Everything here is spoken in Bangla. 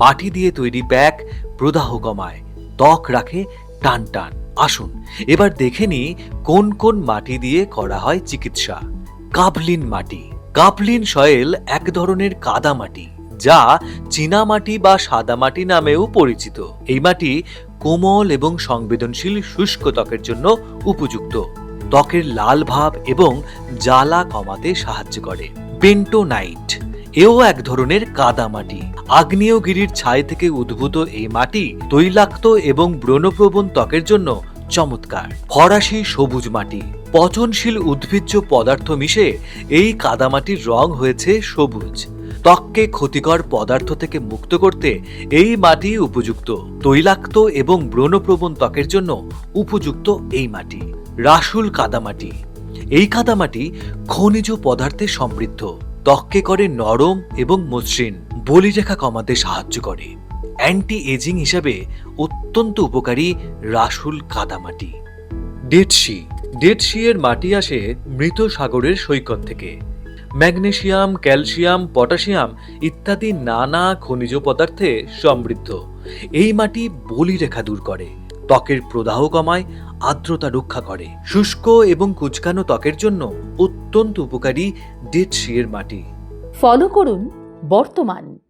মাটি দিয়ে তৈরি প্যাক প্রদাহ কমায় ত্বক রাখে, টান টান। আসুন, এবার দেখে নি কোন কোন মাটি দিয়ে করা হয় চিকিৎসা। কাবলিন মাটি। কাবলিন সয়েল এক ধরনের কাদা মাটি, যা চীনা মাটি বা সাদা মাটি নামেও পরিচিত। এই মাটি কোমল এবং সংবেদনশীল শুষ্ক ত্বকের জন্য উপযুক্ত। ত্বকের লাল ভাব এবং জ্বালা কমাতে সাহায্য করে। বেন্টোনাইট এও এক ধরনের কাদা মাটি। আগ্নেয়গিরির ছাই থেকে উদ্ভূত এই মাটি তৈলাক্ত এবং ব্রণপ্রবণ ত্বকের জন্য চমৎকার। ফরাসি সবুজ মাটি। পচনশীল উদ্ভিজ্জ পদার্থ মিশে এই কাদামাটির রং হয়েছে সবুজ। ত্বককে ক্ষতিকর পদার্থ থেকে মুক্ত করতে এই মাটি উপযুক্ত। তৈলাক্ত এবং ব্রণপ্রবণ ত্বকের জন্য উপযুক্ত এই মাটি। রাসুল কাদামাটি এই কাদামাটি খনিজ পদার্থে সমৃদ্ধ। ত্বককে করে নরম এবং মসৃণ। বলিরেখা কমাতে সাহায্য করে। অ্যান্টি এজিং হিসাবে অত্যন্ত উপকারী রাসুল কাদামাটি। সি ডেড এর মাটি আসে মৃত সাগরের সৈকত থেকে। ম্যাগনেশিয়াম, ক্যালসিয়াম, পটাশিয়াম ইত্যাদি নানা খনিজ পদার্থে সমৃদ্ধ। এই মাটি বলিরেখা দূর করে। ত্বকের প্রদাহ কমায়, আর্দ্রতা রক্ষা করে। শুষ্ক এবং কুচকানো ত্বকের জন্য অত্যন্ত উপকারী ডেট সি মাটি। ফলো করুন বর্তমান।